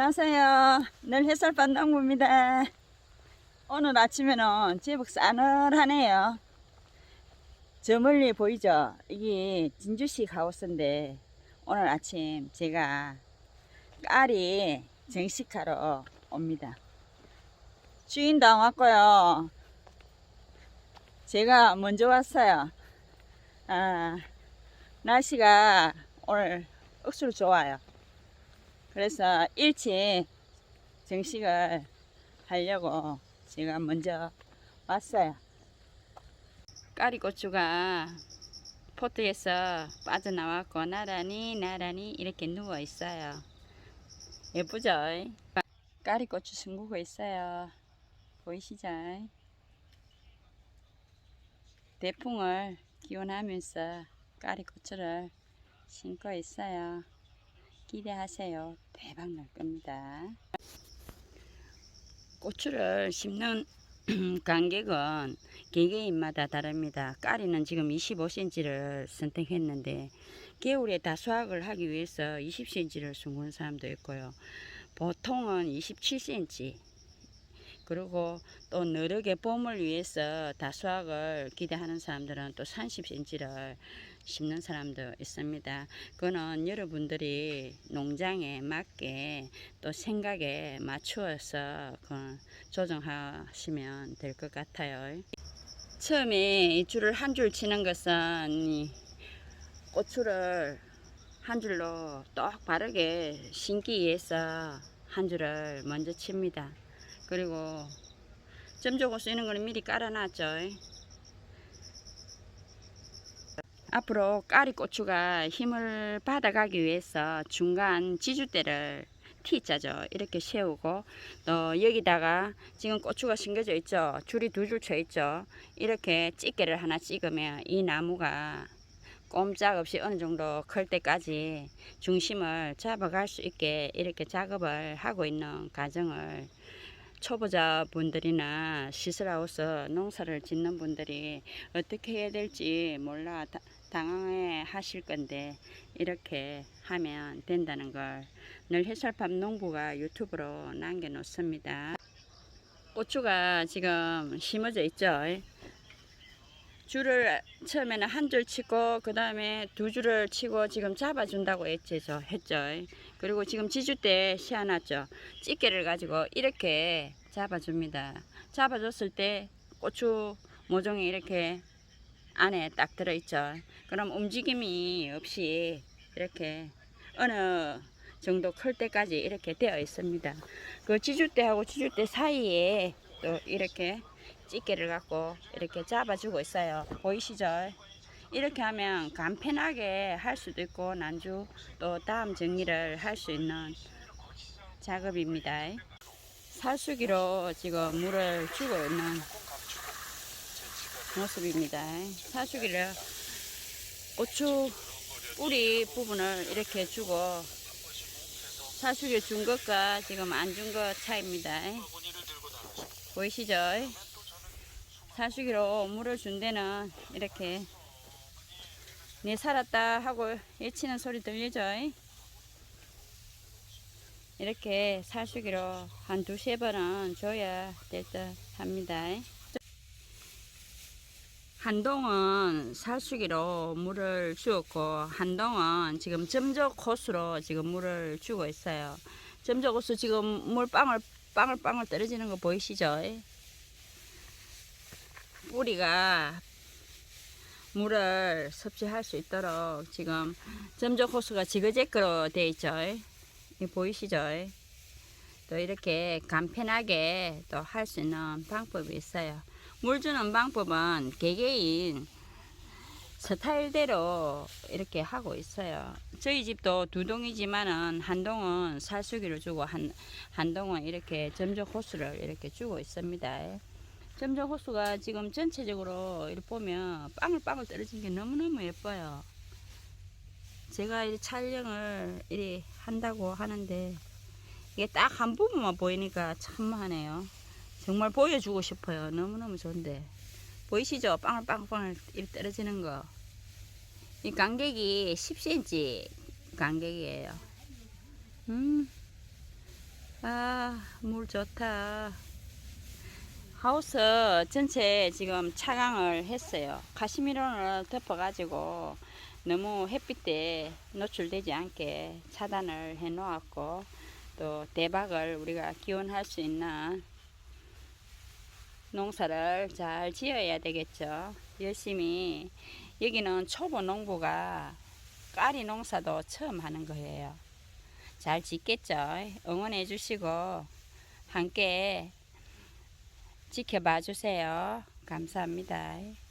안녕하세요. 늘 햇살반 농부입니다. 오늘 아침에는 제법 싸늘하네요. 저 멀리 보이죠? 이게 진주시 하우스인데 오늘 아침 제가 까리 정식하러 옵니다. 주인도 안 왔고요. 제가 먼저 왔어요. 아, 날씨가 오늘 억수로 좋아요. 그래서 일찍 정식을 하려고 제가 먼저 왔어요. 까리고추가 포트에서 빠져나왔고 나란히 나란히 이렇게 누워 있어요. 예쁘죠? 까리고추 숨기고 있어요. 보이시죠? 대풍을 기원하면서 까리고추를 심고 있어요. 기대하세요. 대박 날 겁니다. 고추를 심는 간격은 개개인마다 다릅니다. 까리는 지금 25cm를 선택했는데 겨울에 다 수확을 하기 위해서 20cm를 숨는 사람도 있고요. 보통은 27cm 그리고 또 너르게 봄을 위해서 다 수확을 기대하는 사람들은 또 30cm를 심는 사람도 있습니다. 그거는 여러분들이 농장에 맞게 또 생각에 맞추어서 그 조정하시면 될 것 같아요. 처음에 이 줄을 한 줄 치는 것은 이 고추를 한 줄로 똑 바르게 심기 위해서 한 줄을 먼저 칩니다. 그리고 점조고 쓰이는 거는 미리 깔아놨죠. 앞으로 까리 고추가 힘을 받아가기 위해서 중간 지주대를 T자죠. 이렇게 세우고 또 여기다가 지금 고추가 심겨져 있죠. 줄이 두 줄 쳐 있죠. 이렇게 집게를 하나 찍으면 이 나무가 꼼짝없이 어느 정도 클 때까지 중심을 잡아갈 수 있게 이렇게 작업을 하고 있는 과정을 초보자 분들이나 시설하우스 농사를 짓는 분들이 어떻게 해야 될지 몰라 다- 당황해 하실 건데 이렇게 하면 된다는 걸늘 햇살팜 농부가 유튜브로 남겨 놓습니다. 고추가 지금 심어져 있죠. 줄을 처음에는 한 줄 치고 그 다음에 두 줄을 치고 지금 잡아준다고 했죠. 저 했죠. 그리고 지금 지주대 시아놨죠. 집게를 가지고 이렇게 잡아줍니다. 잡아줬을 때 고추 모종이 이렇게 안에 딱 들어있죠. 그럼 움직임이 없이 이렇게 어느 정도 클 때까지 이렇게 되어 있습니다. 그 지주대하고 지주대 사이에 또 이렇게 집게를 갖고 이렇게 잡아주고 있어요. 보이시죠? 이렇게 하면 간편하게 할 수도 있고 난주 또 다음 정리를 할 수 있는 작업입니다. 살수기로 지금 물을 주고 있는 모습입니다. 살수기를 고추 뿌리 부분을 이렇게 주고 살수기 준 것과 지금 안 준 것 차이입니다. 보이시죠? 살수기로 물을 준 데는 이렇게 네 살았다 하고 외치는 소리 들리죠? 이렇게 살수기로 한 두세 번은 줘야 될 듯 합니다. 한동은 살수기로 물을 주었고 한동은 지금 점적 호수로 지금 물을 주고 있어요. 점적 호수 지금 물방울 빵을 빵을 떨어지는 거 보이시죠? 뿌리가 물을 섭취할 수 있도록 지금 점적 호수가 지그재그로 되어 있죠. 이 보이시죠? 또 이렇게 간편하게 또 할 수 있는 방법이 있어요. 물 주는 방법은 개개인 스타일대로 이렇게 하고 있어요. 저희 집도 두 동이지만은 한 동은 살수기를 주고 한, 한 동은 이렇게 점적 호수를 이렇게 주고 있습니다. 점적 호수가 지금 전체적으로 이렇게 보면 빵을빵을 떨어진 게 너무너무 예뻐요. 제가 이 촬영을 이리 한다고 하는데 이게 딱 한 부분만 보이니까 참하네요. 정말 보여주고 싶어요. 너무너무 좋은데. 보이시죠? 빵을빵을 이렇게 떨어지는 거. 이 간격이 10cm 간격이에요. 음, 아, 물 좋다. 하우스 전체 지금 차강을 했어요. 가시미론을 덮어가지고 너무 햇빛에 노출되지 않게 차단을 해 놓았고 또 대박을 우리가 기원할 수 있는 농사를 잘 지어야 되겠죠. 열심히 여기는 초보 농부가 까리 농사도 처음 하는 거예요. 잘 짓겠죠. 응원해 주시고 함께 지켜봐 주세요. 감사합니다.